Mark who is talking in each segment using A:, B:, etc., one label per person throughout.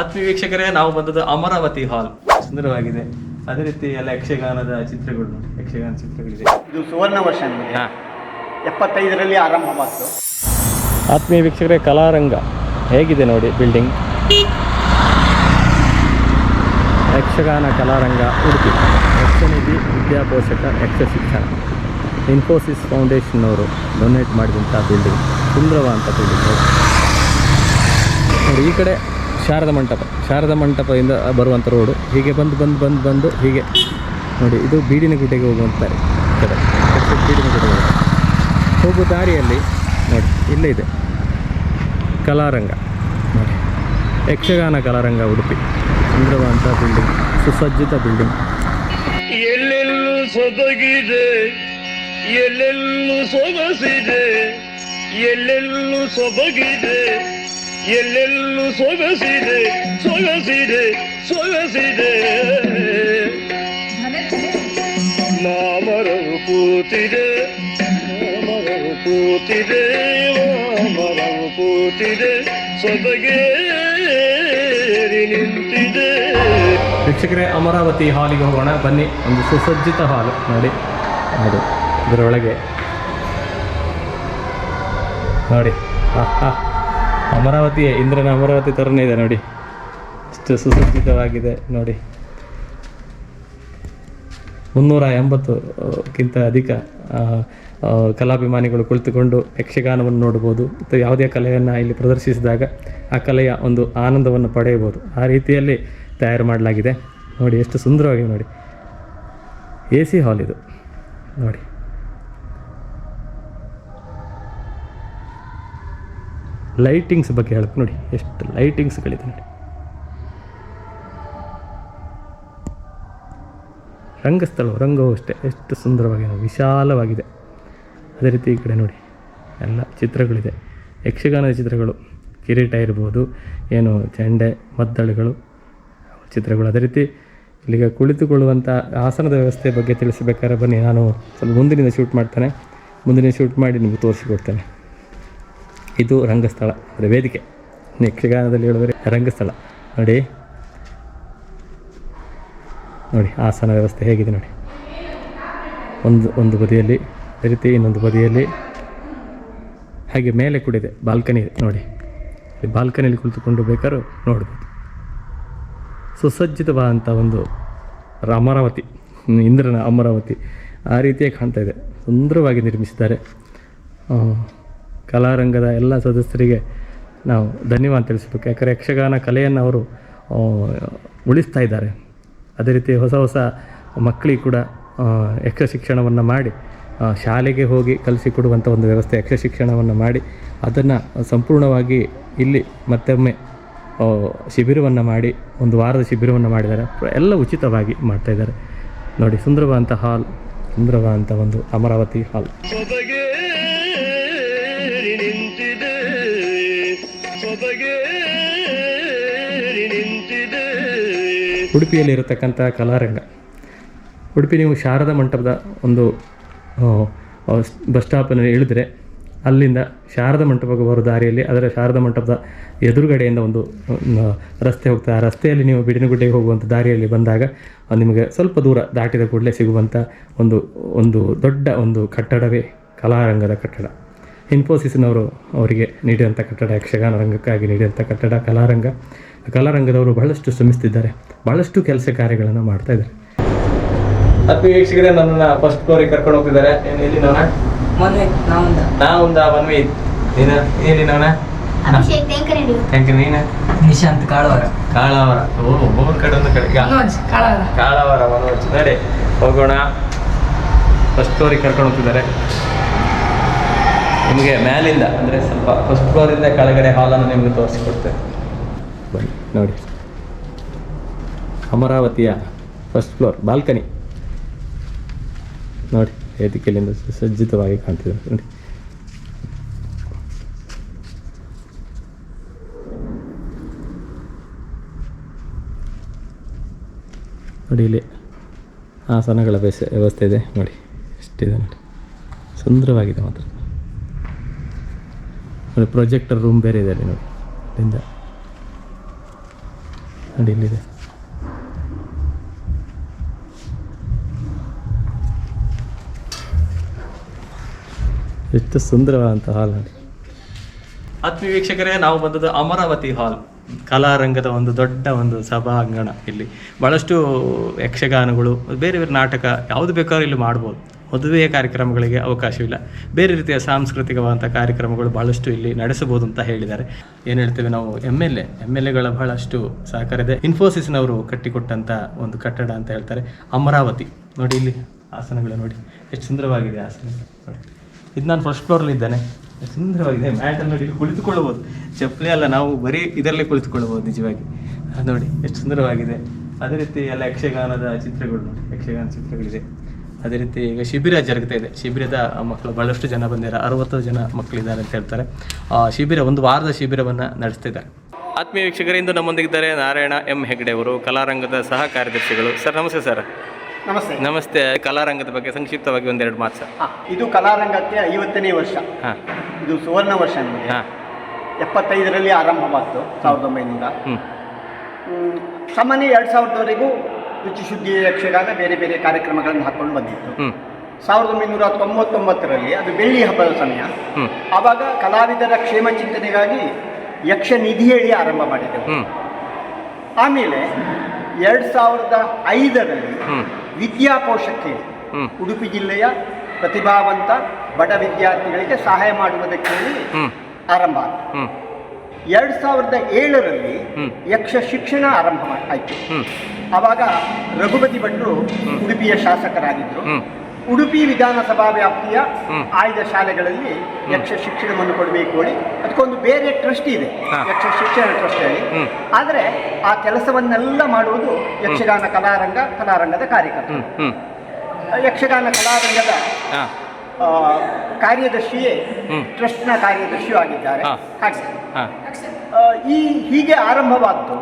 A: ಆತ್ಮೀಯ ವೀಕ್ಷಕರೇ ನಾವು ಬಂದದ್ದು ಅಮರಾವತಿ ಹಾಲ್. ಸುಂದರವಾಗಿದೆ. ಅದೇ ರೀತಿ ಎಲ್ಲ ಯಕ್ಷಗಾನದ ಚಿತ್ರಗಳು ನೋಡಿ ಯಕ್ಷಗಾನ ಚಿತ್ರಗಳಿದೆ.
B: ಇದು ಸುವರ್ಣ ವರ್ಷ. ಎಪ್ಪತ್ತೈದರಲ್ಲಿ ಆರಂಭವಾಯಿತು
A: ಆತ್ಮೀಯ ವೀಕ್ಷಕರೇ ಕಲಾರಂಗ ಹೇಗಿದೆ ನೋಡಿ building Yakshagana Kalaranga Udupi. Yakshanidhi Vidyaposhaka Yaksha Shikshana Infosys Foundation ಅವರು ಡೊನೇಟ್ ಮಾಡಿದಂಥ ಬಿಲ್ಡಿಂಗ್ ಸುಂದರವಾದಂಥ ಬಿಲ್ಡಿಂಗ್ ನೋಡಿ ಈ ಕಡೆ ಶಾರದಾ ಮಂಟಪ, ಶಾರದ ಮಂಟಪದಿಂದ ಬರುವಂಥ ರೋಡು ಹೀಗೆ ಬಂದು ಬಂದು ಬಂದು ಬಂದು ಹೀಗೆ ನೋಡಿ, ಇದು ಬೀಡಿನ ಗುಡ್ಡೆಗೆ ಹೋಗುವಂತಾರೆ ಈ ಕಡೆ. ಬೀಡಿನ ಗುಡ್ಡೆಗೆ. ಹೋಗುವ ದಾರಿಯಲ್ಲಿ ನೋಡಿ, ಇಲ್ಲೇ ಇದೆ. ಕಲಾರಂಗ. ನೋಡಿ, ಯಕ್ಷಗಾನ ಕಲಾರಂಗ ಉಡುಪಿ. ಸುಂದರವಾದಂಥ ಬಿಲ್ಡಿಂಗ್ ಸುಸಜ್ಜಿತ ಬಿಲ್ಡಿಂಗ್
C: ಎಲ್ಲೆಲ್ಲೂ ಸೊಬಗಿದೆ ಎಲ್ಲೆಲ್ಲೂ ಸೊಗಸಿದೆ, ಎಲ್ಲೆಲ್ಲೂ ಸೊಬಗಿದೆ. ಎಲ್ಲೆಲ್ಲೂ ಸೊಗಸಿದೆ ಸೊಗಸಿದೆ ಸೊಗಸಿದೆ. ಮಾಮರವು ಕೂತಿದೆ ಮಾಮರವು ಕೂತಿದೆ ಮಾಮರವು ಕೂತಿದೆ ಸೊಬಗೆ ನಿಂತಿದೆ.
A: ವೀಕ್ಷಕರೇ, ಅಮರಾವತಿ ಹಾಲಿಗೆ ಹೋಗೋಣ, ಬನ್ನಿ, ಒಂದು ಸುಸಜ್ಜಿತ ಹಾಲು ನೋಡಿ ಅದು ಇದರೊಳಗೆ. ನೋಡಿ ಆಹಾ. ಅಮರಾವತಿಯೇ ಇಂದ್ರನ ಅಮರಾವತಿ ಥರನೇ ಇದೆ ನೋಡಿ. ಎಷ್ಟು ಸುಸಜ್ಜಿತವಾಗಿದೆ ನೋಡಿ. ಮುನ್ನೂರ ಎಂಬತ್ತುಕ್ಕಿಂತ ಅಧಿಕ ಕಲಾಭಿಮಾನಿಗಳು ಕುಳಿತುಕೊಂಡು ಯಕ್ಷಗಾನವನ್ನು ನೋಡ್ಬೋದು ಮತ್ತು ಯಾವುದೇ ಕಲೆಯನ್ನು ಇಲ್ಲಿ ಪ್ರದರ್ಶಿಸಿದಾಗ ಆ ಕಲೆಯ ಒಂದು ಆನಂದವನ್ನು ಪಡೆಯಬಹುದು. ಆ ರೀತಿಯಲ್ಲಿ ತಯಾರು ಮಾಡಲಾಗಿದೆ. ನೋಡಿ, ಎಷ್ಟು ಸುಂದರವಾಗಿ ನೋಡಿ. ಎ ಸಿ ಹಾಲ್ ಇದು. ನೋಡಿ. ಲೈಟಿಂಗ್ಸ್ ಬಗ್ಗೆ ಹೇಳಕ್ಕೆ ನೋಡಿ, ಎಷ್ಟು ಲೈಟಿಂಗ್ಸ್ಗಳಿದೆ ನೋಡಿ. ರಂಗಸ್ಥಳವು, ರಂಗವು ಅಷ್ಟೇ, ಎಷ್ಟು ಸುಂದರವಾಗಿ ವಿಶಾಲವಾಗಿದೆ. ಅದೇ ರೀತಿ ಈ ಕಡೆ ನೋಡಿ, ಎಲ್ಲ ಚಿತ್ರಗಳಿದೆ. ಯಕ್ಷಗಾನದ ಚಿತ್ರಗಳು, ಕಿರೀಟ ಇರ್ಬೋದು, ಏನು ಚೆಂಡೆ ಮದ್ದಳೆಗಳು, ಚಿತ್ರಗಳು. ಅದೇ ರೀತಿ ಇಲ್ಲಿಗೆ ಕುಳಿತುಕೊಳ್ಳುವಂಥ ಆಸನದ ವ್ಯವಸ್ಥೆ ಬಗ್ಗೆ ತಿಳಿಸಬೇಕಾದ್ರೆ ಬನ್ನಿ. ನಾನು ಸ್ವಲ್ಪ ಮುಂದಿನಿಂದ ಶೂಟ್ ಮಾಡ್ತೇನೆ. ಮುಂದಿನ ಶೂಟ್ ಮಾಡಿ ನಿಮಗೆ ತೋರಿಸಿಕೊಡ್ತೇನೆ ಇದು ರಂಗಸ್ಥಳ. ಅಂದರೆ ವೇದಿಕೆ. ಯಕ್ಷಗಾನದಲ್ಲಿ ಹೇಳಿದ್ರೆ ರಂಗಸ್ಥಳ. ನೋಡಿ. ನೋಡಿ, ಆಸನ ವ್ಯವಸ್ಥೆ ಹೇಗಿದೆ ನೋಡಿ. ಒಂದು ಒಂದು ಬದಿಯಲ್ಲಿ ರೀತಿ ಇನ್ನೊಂದು ಬದಿಯಲ್ಲಿ ಹಾಗೆ ಮೇಲೆ ಕೂಡ ಇದೆ ಬಾಲ್ಕನಿ ನೋಡಿ. ಬಾಲ್ಕನಿಯಲ್ಲಿ ಕುಳಿತುಕೊಂಡು ಬೇಕಾದ್ರೂ ನೋಡ್ಬೋದು. ಸುಸಜ್ಜಿತವಾದಂಥ ಒಂದು ರಾಮರಾವತಿ ಇಂದ್ರನ ಅಮರಾವತಿ ಆ ರೀತಿಯಾಗಿ ಕಾಣ್ತಾ ಇದೆ. ಸುಂದರವಾಗಿ ನಿರ್ಮಿಸಿದ್ದಾರೆ. ಕಲಾರಂಗದ ಎಲ್ಲ ಸದಸ್ಯರಿಗೆ ನಾವು ಧನ್ಯವಾದ ತಿಳಿಸಬೇಕು. ಯಾಕಂದರೆ ಯಕ್ಷಗಾನ ಕಲೆಯನ್ನು ಅವರು ಉಳಿಸ್ತಾ ಇದ್ದಾರೆ. ಅದೇ ರೀತಿ ಹೊಸ ಹೊಸ ಮಕ್ಕಳಿಗೆ ಕೂಡ ಯಕ್ಷ ಶಿಕ್ಷಣವನ್ನು ಮಾಡಿ ಶಾಲೆಗೆ ಹೋಗಿ ಕಲಿಸಿಕೊಡುವಂಥ ಒಂದು ವ್ಯವಸ್ಥೆ ಯಕ್ಷ ಶಿಕ್ಷಣವನ್ನು ಮಾಡಿ, ಅದನ್ನು ಸಂಪೂರ್ಣವಾಗಿ ಇಲ್ಲಿ ಮತ್ತೊಮ್ಮೆ ಶಿಬಿರವನ್ನು ಮಾಡಿ, ಒಂದು ವಾರದ ಶಿಬಿರವನ್ನು ಮಾಡಿದ್ದಾರೆ. ಎಲ್ಲ ಉಚಿತವಾಗಿ ಮಾಡ್ತಾ ಇದ್ದಾರೆ. ನೋಡಿ, ಸುಂದರವಾದಂಥ ಹಾಲ್, ಸುಂದರವಾದಂಥ ಒಂದು ಅಮರಾವತಿ ಹಾಲ್.
C: ಸೊಬಗೇರಿ ನಿಂತಿದೆ.
A: ಉಡುಪಿಯಲ್ಲಿ ಇರತಕ್ಕಂಥ ಕಲಾರಂಗ. ಉಡುಪಿ ನೀವು ಶಾರದಾ ಮಂಟಪದ ಒಂದು ಬಸ್ ಸ್ಟಾಪನ್ನು ಇಳಿದ್ರೆ ಅಲ್ಲಿಂದ ಶಾರದಾ ಮಂಟಪಕ್ಕೆ ಬರೋ ದಾರಿಯಲ್ಲಿ ಅದರ ಶಾರದಾ ಮಂಟಪದ ಎದುರುಗಡೆಯಿಂದ ಒಂದು ರಸ್ತೆ ಹೋಗ್ತಾ, ಆ ರಸ್ತೆಯಲ್ಲಿ ನೀವು ಬಿಡಿನಗುಡ್ಡೆಗೆ ಹೋಗುವಂಥ ದಾರಿಯಲ್ಲಿ ಬಂದಾಗ ನಿಮಗೆ ಸ್ವಲ್ಪ ದೂರ ದಾಟಿದ ಕೂಡಲೇ ಸಿಗುವಂಥ ಒಂದು ಒಂದು ದೊಡ್ಡ ಒಂದು ಕಟ್ಟಡವೇ ಕಲಾರಂಗದ ಕಟ್ಟಡ. ಇನ್ಫೋಸಿಸ್ನವರು ಅವರಿಗೆ ನೀಡಿದಂಥ ಕಟ್ಟಡ ಯಕ್ಷಗಾನ ರಂಗಕ್ಕಾಗಿ ನೀಡಿದಂಥ ಕಟ್ಟಡ ಕಲಾರಂಗ. ಕಲಾರಂಗದವರು ಬಹಳಷ್ಟು ಶ್ರಮಿಸ್ತಿದ್ದಾರೆ. ಬಹಳಷ್ಟು ಕೆಲಸ ಕಾರ್ಯಗಳನ್ನು ಮಾಡ್ತಾ ಇದ್ದಾರೆ. ಹತ್ತು ವೀಕ್ಷಕರೇ ನನ್ನನ್ನು ಫಸ್ಟ್ ಫ್ಲೋರಿಗೆ ಕರ್ಕೊಂಡು ಹೋಗ್ತಿದ್ದಾರೆ. ಎಲ್ಲಿ ನಾನು
D: ಮೊನ್ನೆ ನಾವೊಂದ.
A: ನಾವೊಂದ ಮನ್ವಿ. ನೀನು ಥ್ಯಾಂಕ್ ಯು ನೀನು?
D: ನಿಶಾಂತ್ ಕಾಳವರ.
A: ಕಾಳವರ. ಓ ಒಬ್ಬೊಬ್ಬರ ಕಡೆ ಒಂದು ಕಡೆ.
D: ಕಾಳಾವರ.
A: ಮನೋಜ್. ನಡೆ ಹೋಗೋಣ. ಫಸ್ಟ್ ಫ್ಲೋರಿಗೆ ಕರ್ಕೊಂಡು ಹೋಗ್ತಿದ್ದಾರೆ. ನಿಮಗೆ ಮ್ಯಾಲಿಂದ ಅಂದರೆ ಸ್ವಲ್ಪ ಫಸ್ಟ್ ಫ್ಲೋರಿಂದ ಕೆಳಗಡೆ ಹಾಲನ್ನು ನಿಮಗೆ ತೋರಿಸಿಕೊಡ್ತೇವೆ ಬನ್ನಿ, ನೋಡಿ. ಅಮರಾವತಿಯ ಫಸ್ಟ್ ಫ್ಲೋರ್ ಬಾಲ್ಕನಿ ನೋಡಿ, ವೇದಿಕೆಯಲ್ಲಿಂದ ಸುಸಜ್ಜಿತವಾಗಿ ಕಾಣ್ತಿದೆ. ನೋಡಿ. ನೋಡಿ ಇಲ್ಲಿ ಆಸನಗಳ ವ್ಯವಸ್ಥೆ ವ್ಯವಸ್ಥೆ ಇದೆ. ನೋಡಿ ಇಷ್ಟಿದೆ ನೋಡಿ. ಸುಂದರವಾಗಿದೆ ಮಾತ್ರ. ನೋಡಿ ಪ್ರೊಜೆಕ್ಟರ್ ರೂಮ್ ಬೇರೆ ಇದೆ ಅಲ್ಲಿ ನೋಡಿ. ಅಲ್ಲಿಂದ ನೋಡಿ, ಇಲ್ಲಿದೆ. ಎಷ್ಟು ಸುಂದರವಾದಂಥ ಹಾಲ್ ನೋಡಿ. ಆತ್ಮೀಯ ವೀಕ್ಷಕರೇ ನಾವು ಬಂದದ್ದು ಅಮರಾವತಿ ಹಾಲ್ ಕಲಾರಂಗದ ಒಂದು ದೊಡ್ಡ ಒಂದು ಸಭಾಂಗಣ ಇಲ್ಲಿ. ಭಾಳಷ್ಟು ಯಕ್ಷಗಾನಗಳು, ಬೇರೆ ಬೇರೆ ನಾಟಕ, ಯಾವುದು ಬೇಕಾದ್ರೂ ಇಲ್ಲಿ ಮಾಡ್ಬೋದು. ಮದುವೆಯ ಕಾರ್ಯಕ್ರಮಗಳಿಗೆ ಅವಕಾಶವಿಲ್ಲ. ಬೇರೆ ರೀತಿಯ ಸಾಂಸ್ಕೃತಿಕವಾದಂಥ ಕಾರ್ಯಕ್ರಮಗಳು ಭಾಳಷ್ಟು ಇಲ್ಲಿ ನಡೆಸಬಹುದು ಅಂತ ಹೇಳಿದ್ದಾರೆ. ಏನು ಹೇಳ್ತೇವೆ ನಾವು M L A M L ಎಗಳ ಬಹಳಷ್ಟು ಸಹಕಾರ ಇದೆ. ಇನ್ಫೋಸಿಸ್ನವರು ಕಟ್ಟಿಕೊಟ್ಟಂಥ ಒಂದು ಕಟ್ಟಡ ಅಂತ ಹೇಳ್ತಾರೆ. ಅಮರಾವತಿ. ನೋಡಿ ಇಲ್ಲಿ ಆಸನಗಳು ನೋಡಿ. ಎಷ್ಟು ಸುಂದರವಾಗಿದೆ ಆಸನ. ನೋಡಿ. ಇದು ನಾನು ಫಸ್ಟ್ ಫ್ಲೋರಲ್ಲಿ ಇದ್ದೇನೆ. ಸುಂದರವಾಗಿದೆ. ಮ್ಯಾಟ್ ನೋಡಿ ಕುಳಿತುಕೊಳ್ಳಬಹುದು. ಚಪ್ಪಲಿ ಅಲ್ಲ, ನಾವು ಬರೀ ಇದರಲ್ಲೇ ಕುಳಿತುಕೊಳ್ಳಬಹುದು ನಿಜವಾಗಿ. ನೋಡಿ, ಎಷ್ಟು ಸುಂದರವಾಗಿದೆ. ಅದೇ ರೀತಿ ಎಲ್ಲ ಯಕ್ಷಗಾನದ ಚಿತ್ರಗಳು ನೋಡಿ. ಯಕ್ಷಗಾನ ಚಿತ್ರಗಳಿದೆ. ಅದೇ ರೀತಿ ಈಗ ಶಿಬಿರ ಜರುಗ್ತಾ ಇದೆ. ಶಿಬಿರದ ಮಕ್ಕಳು ಬಹಳಷ್ಟು ಜನ ಬಂದಿದ್ದಾರೆ. ಅರವತ್ತು ಜನ ಮಕ್ಕಳಿದ್ದಾರೆ ಅಂತ ಹೇಳ್ತಾರೆ. ಆ ಶಿಬಿರ ಒಂದು ವಾರದ ಶಿಬಿರವನ್ನು ನಡೆಸ್ತಿದ್ದಾರೆ ಆತ್ಮೀಯ ವೀಕ್ಷಕರಿಂದು ನಮ್ಮೊಂದಿಗಿದ್ದಾರೆ ನಾರಾಯಣ ಎಂ ಹೆಗ್ಡೆ ಅವರು ಕಲಾರಂಗದ ಸಹ ಕಾರ್ಯದರ್ಶಿಗಳು. ಸರ್ ನಮಸ್ತೆ ಸರ್.
B: ನಮಸ್ತೆ.
A: ನಮಸ್ತೆ. ಕಲಾರಂಗದ ಬಗ್ಗೆ ಸಂಕ್ಷಿಪ್ತವಾಗಿ ಒಂದೆರಡು ಮಾತು ಸರ್.
B: ಹಾ, ಇದು ಕಲಾರಂಗಕ್ಕೆ ಐವತ್ತನೇ ವರ್ಷ.
A: ಹಾಂ.
B: ಇದು ಸುವರ್ಣ ವರ್ಷ ಎಪ್ಪತ್ತೈದರಲ್ಲಿ ಆರಂಭವಾಯಿತು ಸಾವಿರದ ಒಂಬೈನೂರ. ಸಾಮಾನ್ಯ ಎರಡು ಸಾವಿರದವರೆಗೂ ರುಚಿ ಶುದ್ಧಿ ಯಕ್ಷಗಾನ ಬೇರೆ ಬೇರೆ ಕಾರ್ಯಕ್ರಮಗಳನ್ನು ಹಾಕೊಂಡು ಬಂದಿತ್ತು. ಸಾವಿರದ ಒಂಬೈನೂರ ತೊಂಬತ್ತೊಂಬತ್ತರಲ್ಲಿ ಅದು ಬೆಳ್ಳಿ ಹಬ್ಬದ ಸಮಯ. ಆವಾಗ ಕಲಾವಿದರ ಕ್ಷೇಮ ಚಿಂತನೆಗಾಗಿ ಯಕ್ಷ ನಿಧಿ ಹೇಳಿ ಆರಂಭ ಮಾಡಿದೆವು.
A: ಹ್ಞೂ
B: ಆಮೇಲೆ ಎರಡು ಸಾವಿರದ ಐದರಲ್ಲಿ ವಿದ್ಯಾಕೋಶಕ್ಕೆ ಉಡುಪಿ ಜಿಲ್ಲೆಯ ಪ್ರತಿಭಾವಂತ ಬಡ ವಿದ್ಯಾರ್ಥಿಗಳಿಗೆ ಸಹಾಯ ಮಾಡುವುದಕ್ಕೆ ಆರಂಭ ಆಯಿತು. ಎರಡು ಸಾವಿರದ ಏಳರಲ್ಲಿ. ಯಕ್ಷ ಶಿಕ್ಷಣ ಆರಂಭ ಆಯ್ತು. ಆವಾಗ ರಘುಪತಿ ಭಟ್ರು ಉಡುಪಿಯ ಶಾಸಕರಾಗಿದ್ದರು ಉಡುಪಿ ವಿಧಾನಸಭಾ ವ್ಯಾಪ್ತಿಯ. ಆಯ್ದ ಶಾಲೆಗಳಲ್ಲಿ ಯಕ್ಷ ಶಿಕ್ಷಣವನ್ನು ಕೊಡಬೇಕು ಹೇಳಿ. ಅದಕ್ಕೊಂದು ಬೇರೆ ಟ್ರಸ್ಟ್ ಇದೆ. ಯಕ್ಷ ಶಿಕ್ಷಣ ಟ್ರಸ್ಟ್ ಹೇಳಿ
A: ಹ್ಮ್.
B: ಆದರೆ ಆ ಕೆಲಸವನ್ನೆಲ್ಲ ಮಾಡುವುದು ಯಕ್ಷಗಾನ ಕಲಾರಂಗ ಕಲಾರಂಗದ ಕಾರ್ಯಕರ್ತರು ಯಕ್ಷಗಾನ ಕಲಾರಂಗದ ಕಾರ್ಯದರ್ಶಿಯೇ. ಟ್ರಸ್ಟ್ನ ಕಾರ್ಯದರ್ಶಿಯೂ ಆಗಿದ್ದಾರೆ. ಈ ಹೀಗೆ ಆರಂಭವಾದ್ದು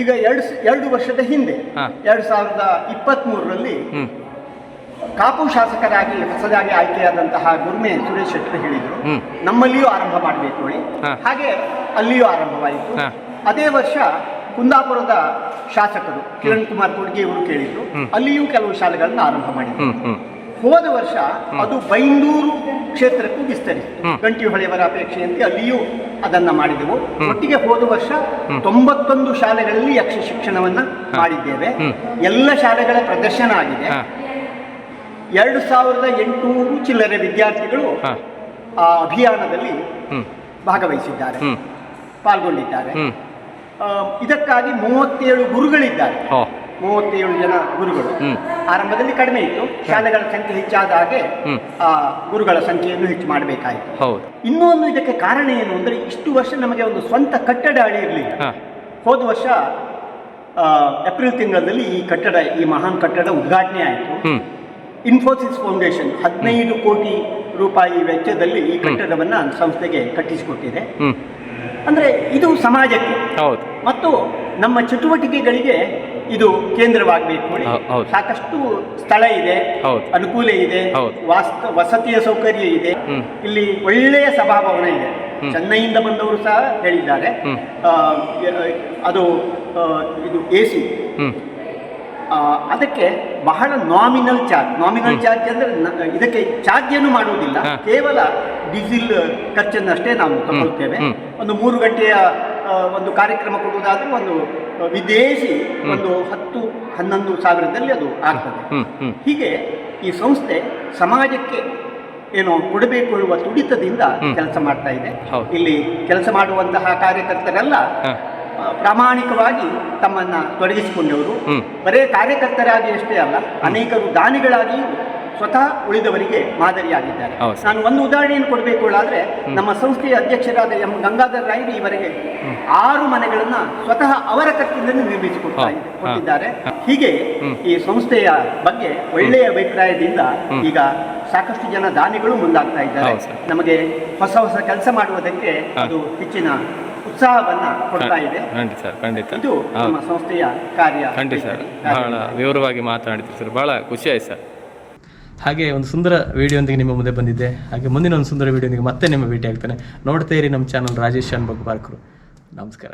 B: ಈಗ ಎರಡು ಎರಡು ವರ್ಷದ ಹಿಂದೆ ಎರಡು ಸಾವಿರದ ಇಪ್ಪತ್ತ್
A: ಮೂರರಲ್ಲಿ
B: ಕಾಪು ಶಾಸಕರಾಗಿ ಹೊಸದಾಗಿ ಆಯ್ಕೆಯಾದಂತಹ ಗುರುಮೆ ಸುರೇಶ್ ಶೆಟ್ಟರ್ ಹೇಳಿದರು ನಮ್ಮಲ್ಲಿಯೂ ಆರಂಭ ಮಾಡಬೇಕು ಹೇಳಿ. ಹಾಗೆ ಅಲ್ಲಿಯೂ ಆರಂಭವಾಯಿತು. ಅದೇ ವರ್ಷ ಕುಂದಾಪುರದ ಶಾಸಕರು ಕಿರಣ್ ಕುಮಾರ್ ಕೊಡ್ಗೆ ಅವರು ಕೇಳಿದ್ರು. ಅಲ್ಲಿಯೂ ಕೆಲವು ಶಾಲೆಗಳನ್ನು ಆರಂಭ ಮಾಡಿದ್ರು. ಹೋದ ವರ್ಷ ಅದು ಬೈಂದೂರು ಕ್ಷೇತ್ರಕ್ಕೂ ವಿಸ್ತರಿಸಿತು
A: ಗಂಟಿ
B: ಹೊಳೆಯವರ ಅಪೇಕ್ಷೆಯಂತೆ ಅಲ್ಲಿಯೂ ಅದನ್ನ ಮಾಡಿದೆವು. ಒಟ್ಟಿಗೆ ಹೋದ ವರ್ಷ ತೊಂಬತ್ತೊಂದು ಶಾಲೆಗಳಲ್ಲಿ ಯಕ್ಷ ಶಿಕ್ಷಣವನ್ನ ಮಾಡಿದ್ದೇವೆ. ಎಲ್ಲ ಶಾಲೆಗಳ ಪ್ರದರ್ಶನ ಆಗಿದೆ. ಎರಡು ಸಾವಿರದ ಎಂಟುನೂರು ಚಿಲ್ಲರೆ ವಿದ್ಯಾರ್ಥಿಗಳು ಆ ಅಭಿಯಾನದಲ್ಲಿ ಭಾಗವಹಿಸಿದ್ದಾರೆ. ಪಾಲ್ಗೊಂಡಿದ್ದಾರೆ. ಇದಕ್ಕಾಗಿ ಮೂವತ್ತೇಳು ಗುರುಗಳಿದ್ದಾರೆ. ಮೂವತ್ತೇಳು ಜನ ಗುರುಗಳು. ಆರಂಭದಲ್ಲಿ ಕಡಿಮೆ ಇತ್ತು. ಶಾಲೆಗಳ ಸಂಖ್ಯೆ ಹೆಚ್ಚಾದ ಹಾಗೆ ಆ ಗುರುಗಳ ಸಂಖ್ಯೆಯನ್ನು ಹೆಚ್ಚು ಮಾಡಬೇಕಾಯಿತು.
A: ಹೌದು.
B: ಇನ್ನೊಂದು ಇದಕ್ಕೆ ಕಾರಣ ಏನು ಅಂದ್ರೆ ಇಷ್ಟು ವರ್ಷ ನಮಗೆ ಒಂದು ಸ್ವಂತ ಕಟ್ಟಡ
A: ಹಾಂ.
B: ಹೋದ ವರ್ಷ ಏಪ್ರಿಲ್ ತಿಂಗಳಲ್ಲಿ ಈ ಕಟ್ಟಡ ಈ ಮಹಾನ್ ಕಟ್ಟಡ ಉದ್ಘಾಟನೆ ಆಯಿತು. ಇನ್ಫೋಸಿಸ್ ಫೌಂಡೇಶನ್ ಹದಿನೈದು ಕೋಟಿ ರೂಪಾಯಿ ವೆಚ್ಚದಲ್ಲಿ ಈ ಕಟ್ಟಡವನ್ನ ಸಂಸ್ಥೆಗೆ ಕಟ್ಟಿಸಿಕೊಟ್ಟಿದೆ.
A: ಅಂದ್ರೆ
B: ಅಂದರೆ ಇದು ಸಮಾಜಕ್ಕೆ.
A: ಹೌದು.
B: ಮತ್ತು ನಮ್ಮ ಚಟುವಟಿಕೆಗಳಿಗೆ ಇದು ಕೇಂದ್ರವಾಗಬೇಕು ಸಾಕಷ್ಟು ಸ್ಥಳ ಇದೆ. ಅನುಕೂಲ ಇದೆ. ವಾಸ್ತ ವಸತಿಯ ಸೌಕರ್ಯ ಇದೆ. ಇಲ್ಲಿ ಒಳ್ಳೆಯ ಸಭಾಭವನ ಇದೆ. ಚೆನ್ನೈಯಿಂದ ಬಂದವರು ಸಹ ಹೇಳಿದ್ದಾರೆ. ಅದು ಇದು ಎ ಸಿ ಅದಕ್ಕೆ ಬಹಳ ನಾಮಿನಲ್ ಚಾರ್ಜ್ ನಾಮಿನಲ್ ಚಾರ್ಜ್ ಅಂದ್ರೆ ಇದಕ್ಕೆ ಚಾರ್ಜ್ ಏನು ಮಾಡುವುದಿಲ್ಲ. ಕೇವಲ ಡೀಸೆಲ್ ಖರ್ಚನ್ನಷ್ಟೇ ನಾವು ತಗೊಳ್ತೇವೆ. ಒಂದು ಮೂರು ಗಂಟೆಯ ಒಂದು ಕಾರ್ಯಕ್ರಮ ಕೊಡುವುದಾದ್ರೂ ಒಂದು ವಿದೇಶಿ ಒಂದು ಹತ್ತು ಹನ್ನೊಂದು ಸಾವಿರದಲ್ಲಿ ಅದು ಆಗ್ತದೆ. ಹೀಗೆ ಈ ಸಂಸ್ಥೆ ಸಮಾಜಕ್ಕೆ ಏನು ಕೊಡಬೇಕು ಹೇಳುವ ತುಡಿತದಿಂದ ಕೆಲಸ ಮಾಡ್ತಾ ಇದೆ. ಇಲ್ಲಿ ಕೆಲಸ ಮಾಡುವಂತಹ ಕಾರ್ಯಕರ್ತರೆಲ್ಲ ಪ್ರಾಮಾಣಿಕವಾಗಿ ತಮ್ಮನ್ನ ತೊಡಗಿಸಿಕೊಂಡವರು. ಬರೇ ಕಾರ್ಯಕರ್ತರಾಗಿ ಅಷ್ಟೇ ಅಲ್ಲ ಅನೇಕರು ದಾನಿಗಳಾಗಿಯೂ ಸ್ವತಃ ಉಳಿದವರಿಗೆ ಮಾದರಿಯಾಗಿದ್ದಾರೆ. ನಾನು ಒಂದು ಉದಾಹರಣೆಯನ್ನು ಕೊಡಬೇಕು ಆದ್ರೆ ನಮ್ಮ ಸಂಸ್ಥೆಯ ಅಧ್ಯಕ್ಷರಾದ ಎಂ ಗಂಗಾಧರ್ ರಾಯರು ಇವರಿಗೆ ಆರು ಮನೆಗಳನ್ನ ಸ್ವತಃ ಅವರ ಖರ್ಚಿನಲ್ಲಿ ನಿರ್ಮಿಸಿಕೊಡ್ತಾ ಕೊಟ್ಟಿದ್ದಾರೆ. ಹೀಗೆ ಈ ಸಂಸ್ಥೆಯ ಬಗ್ಗೆ ಒಳ್ಳೆಯ ಅಭಿಪ್ರಾಯದಿಂದ ಈಗ ಸಾಕಷ್ಟು ಜನ ದಾನಿಗಳು ಮುಂದಾಗ್ತಾ ಇದ್ದಾರೆ. ನಮಗೆ ಹೊಸ ಹೊಸ ಕೆಲಸ ಮಾಡುವುದಕ್ಕೆ ಅದು ಹೆಚ್ಚಿನ ಉತ್ಸಾಹವನ್ನ ಕೊಡ್ತಾ ಇದೆ.
A: ಖಂಡಿತ ಸರ್ ಖಂಡಿತ.
B: ಇದು ನಮ್ಮ ಸಂಸ್ಥೆಯ ಕಾರ್ಯ.
A: ಖಂಡಿತ ಸರ್. ಬಹಳ ವಿವರವಾಗಿ ಮಾತನಾಡಿದ್ರಿ ಸರ್. ಬಹಳ ಖುಷಿ ಆಯ್ತು ಸರ್. ಹಾಗೆ ಒಂದು ಸುಂದರ ವಿಡಿಯೋಂದಿಗೆ ನಿಮ್ಮ ಮುಂದೆ ಬಂದಿದ್ದೆ ಹಾಗೆ ಮುಂದಿನ ಒಂದು ಸುಂದರ ವಿಡಿಯೋಂದಿಗೆ ಮತ್ತೆ ನಿಮ್ಮ ಭೇಟಿ ಆಗ್ತಾನೆ ನೋಡ್ತಾ ಇರಿ ನಮ್ಮ ಚಾನಲ್ ರಾಜೇಶ್ ಶಾನ್ ಬಾರ್ಕರು ನಮಸ್ಕಾರ.